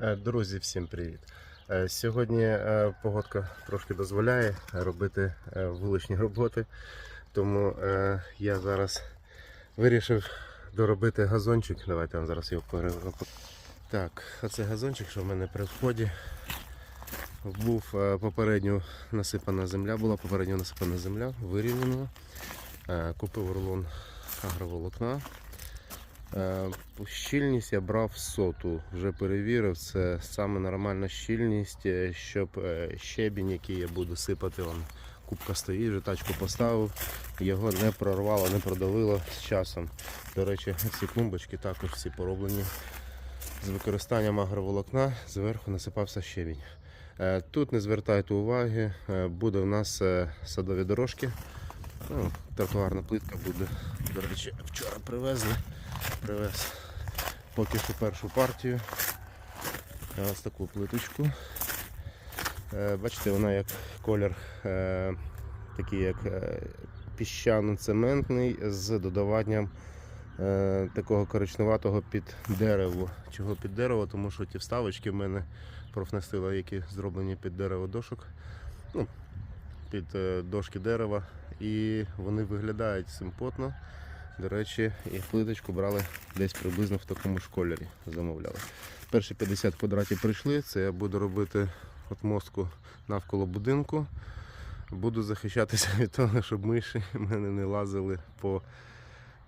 Е, Друзі, всім привіт! Е, Сьогодні е, погодка трошки дозволяє робити вуличні роботи, тому я зараз вирішив доробити газончик. Давайте я вам зараз його перероблю. Так, оце газончик, що в мене при вході. Був попередньо насипана земля, була попередньо насипана земля, вирівняна. Е, Купив рулон агроволокна. Е, Щільність я брав соту, вже перевірив. Це саме нормальна щільність, е, щоб е, щебінь, який я буду сипати, он, кубка стоїть, вже тачку поставив, його не прорвало, не продавило з часом. До речі, ці клумбочки також всі пороблені з використанням агроволокна, зверху насипався щебінь. Тут не звертайте уваги, буде у нас садові дорожки. Ну, тротуарна плитка буде. До речі, вчора привезли. Привез поки що першу партію. Ось таку плиточку. Е, Бачите, вона як колір е, такий як е, піщано-цементний з додаванням е, такого коричневатого під дерево. Чого під дерево? Тому що ті вставочки в мене профнастила, які зроблені під дерево дошок. Ну, під е, дошки дерева. І вони виглядають симпотно. До речі, і плиточку брали десь приблизно в такому ж кольорі. Замовляли. Перші 50 квадратів прийшли. Це я буду робити от мостку навколо будинку. Буду захищатися від того, щоб миші мене не лазили по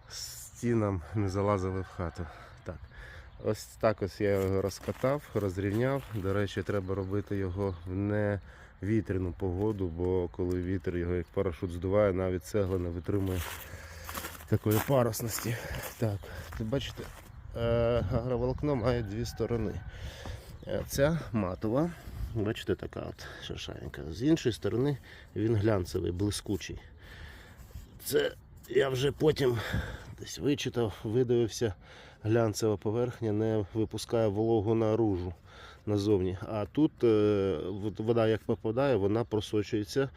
стінам, не залазили в хату. Так. Ось так ось я його розкатав, розрівняв. До речі, треба робити його в невітряну погоду, бо коли вітер його як парашут здуває, навіть цегла не витримує такої парусності. Так, тут бачите, е, агроволокно має дві сторони. Е, Ця матова, бачите, така от шершавенька. З іншої сторони він глянцевий, блискучий. Це я вже потім десь вичитав, видивився, глянцева поверхня не випускає вологу наружу назовні. А тут е, вода як попадає, вона просочується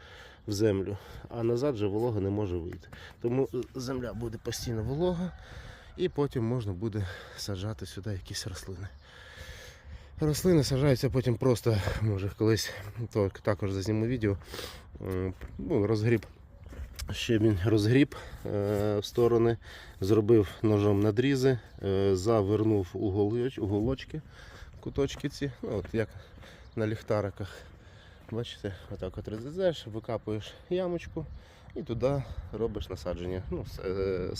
в землю, а назад же волога не може вийти. Тому земля буде постійно волога, і потім можна буде саджати сюди якісь рослини. Рослини саджаються потім просто, може колись також зазніму відео. Ну, розгріб щебінь розгріб е, в сторони, зробив ножом надрізи, е, завернув уголоч, уголочки, куточки ці, ну, от як на ліхтариках. Бачите, отак от розрізаєш, викапуєш ямочку і туди робиш насадження. Ну,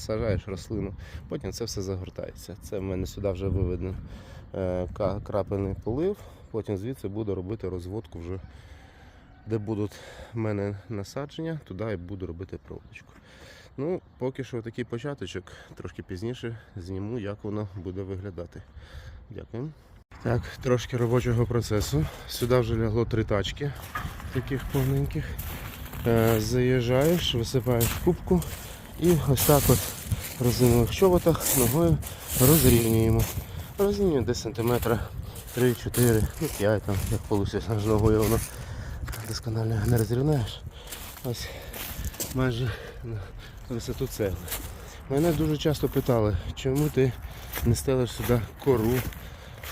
е, рослину, потім це все загортається. Це в мене сюди вже виведено е, крапельний полив, потім звідси буду робити розводку вже, де будуть в мене насадження, туди і буду робити проволочку. Ну, поки що такий початочок, трошки пізніше зніму, як воно буде виглядати. Дякую. Так, трошки робочого процесу. Сюди вже лягло три тачки, таких повненьких. Е, заїжджаєш, висипаєш кубку і ось так от в резинових чоботах ногою розрівнюємо. Розрівнюємо десь сантиметра 3-4, ну 5 там, як вийде, аж ногою воно досконально не розрівняєш. Ось майже на висоту цегли. Мене дуже часто питали, чому ти не стелиш сюди кору.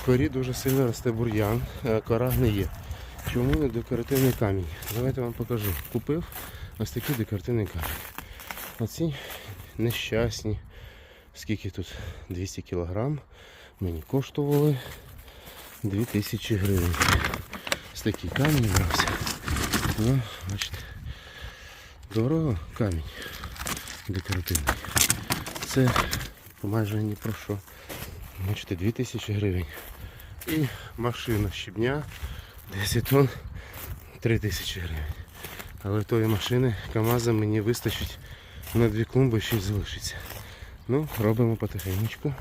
Корі дуже сильно росте бур'ян, е, кора гниє. Чому не декоративний камінь? Давайте вам покажу. Купив ось такий декоративний камінь. Оці нещасні. Скільки тут? 200 кг. Мені коштували 2000 гривень. Ось такий камінь брався. Ну, бачите. Дорого камінь декоративний. Це майже ні про що. Бачите, 2000 гривень. І машина щебня 10 тонн 3000 гривень. Але тої машини КАМАЗа мені вистачить на дві клумби ще й залишиться. Ну, робимо потихеньку.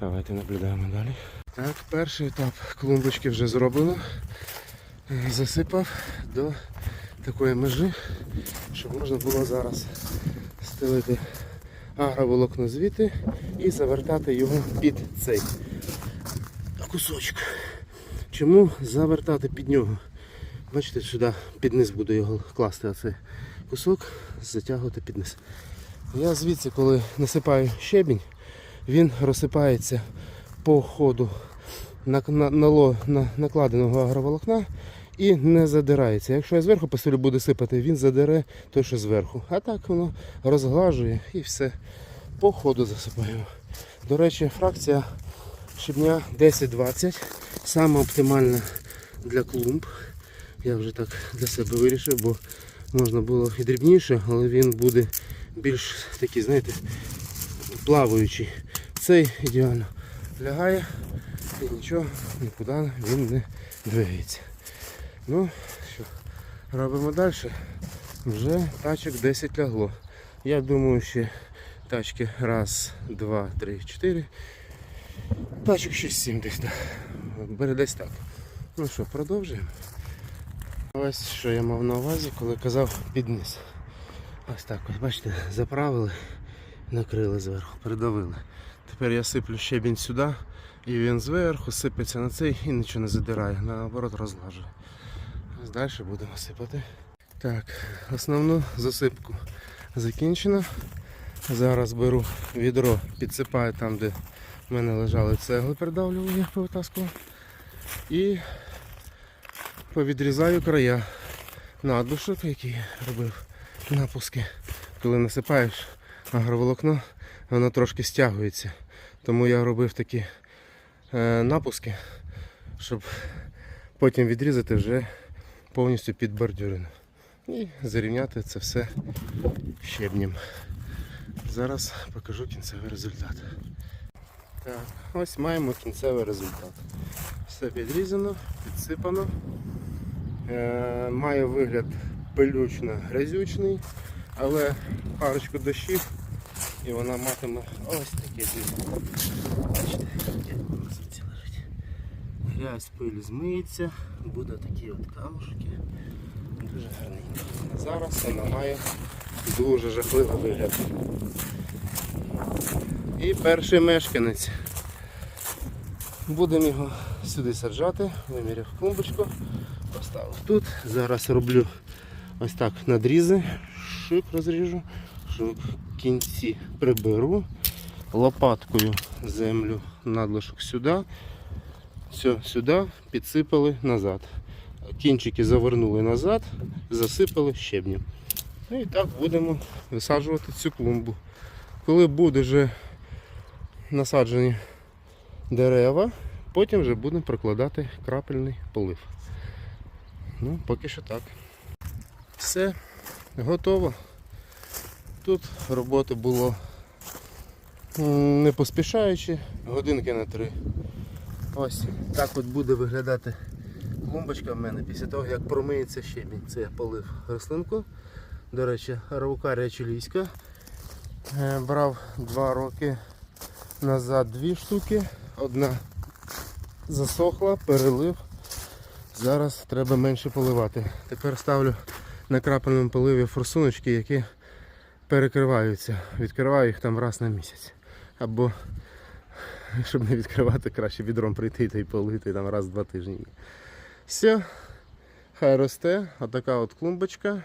Давайте наблюдаємо далі. Так, перший етап клумбочки вже зроблено. Засипав до такої межі, щоб можна було зараз стелити агроволокно звідти і завертати його під цей кусочок. Чому завертати під нього? Бачите, сюди під низ буду його класти, а цей кусок затягувати під низ. Я звідси, коли насипаю щебінь, він розсипається по ходу на, накладеного агроволокна і не задирається. Якщо я зверху посилю буде сипати, він задере той, що зверху. А так воно розглажує і все. По ходу засипаємо. До речі, фракція щебня 10-20. Саме оптимальна для клумб. Я вже так для себе вирішив, бо можна було і дрібніше, але він буде більш такий, знаєте, плаваючий. Цей ідеально лягає і нічого нікуди він не двигається. Ну, що, робимо далі. Вже тачок 10 лягло. Я думаю, ще тачки раз, два, три, чотири. Тачок 6-7 десь. Да. Бере десь так. Ну що, продовжуємо. Ось що я мав на увазі, коли казав під низ. Ось так ось, бачите, заправили, накрили зверху, придавили. Тепер я сиплю щебінь сюди, і він зверху сипеться на цей і нічого не задирає, наоборот розлажує. Ось далі будемо сипати. Так, основну засипку закінчено. Зараз беру відро, підсипаю там, де в мене лежали цегли придавлювання, повитаскував. І повідрізаю края надушок, які робив напуски. Коли насипаєш агроволокно, воно трошки стягується. Тому я робив такі е, напуски, щоб потім відрізати вже повністю під бордюрину. І зарівняти це все щебнем. Зараз покажу кінцевий результат. Так, ось маємо кінцевий результат. Все підрізано, підсипано. Е, має вигляд пилючно-грязючний, але парочку дощів і вона матиме ось таке зліво. Бачите, звідси лежить. Грязь пиль змиється, буде такі от камушки. Дуже гарненько. Зараз вона має дуже жахливий вигляд. І перший мешканець. Будемо його сюди саджати, виміряв клумбочку, поставив тут. Зараз роблю ось так надрізи, шик розріжу, шик кінці приберу, лопаткою землю надлишок сюди, все сюди підсипали назад. Кінчики завернули назад, засипали щебнем. Ну і так будемо висаджувати цю клумбу. Коли буде вже насаджені дерева, потім вже будемо прокладати крапельний полив. Ну, поки що так. Все, готово. Тут роботи було не поспішаючи, годинки на три. Ось так от буде виглядати клумбочка в мене після того, як промиється щебінь. Це я полив рослинку. До речі, араукарія чилійська. Е, Брав два роки назад дві штуки. Одна засохла, перелив. Зараз треба менше поливати. Тепер ставлю на крапельному поливі форсуночки, які перекриваються. Відкриваю їх там раз на місяць. Або, щоб не відкривати, краще відром прийти та й полити там раз в два тижні. Все, хай росте. Отака от клумбочка.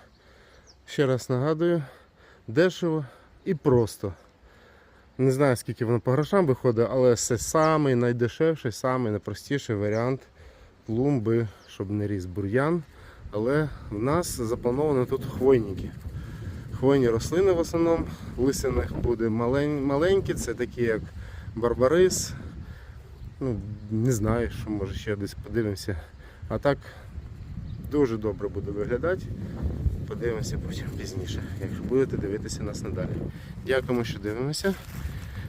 Ще раз нагадую, дешево і просто. Не знаю, скільки воно по грошам виходить, але це самий найдешевший, самий найпростіший варіант клумби, щоб не ріс бур'ян. Але в нас заплановано тут хвойники. Хвойні рослини в основному, лисяних буде малень, маленькі, це такі як барбарис. Ну, не знаю, що може ще десь подивимося. А так дуже добре буде виглядати. Подивимося потім пізніше, якщо будете дивитися нас надалі. Дякуємо, що дивимося.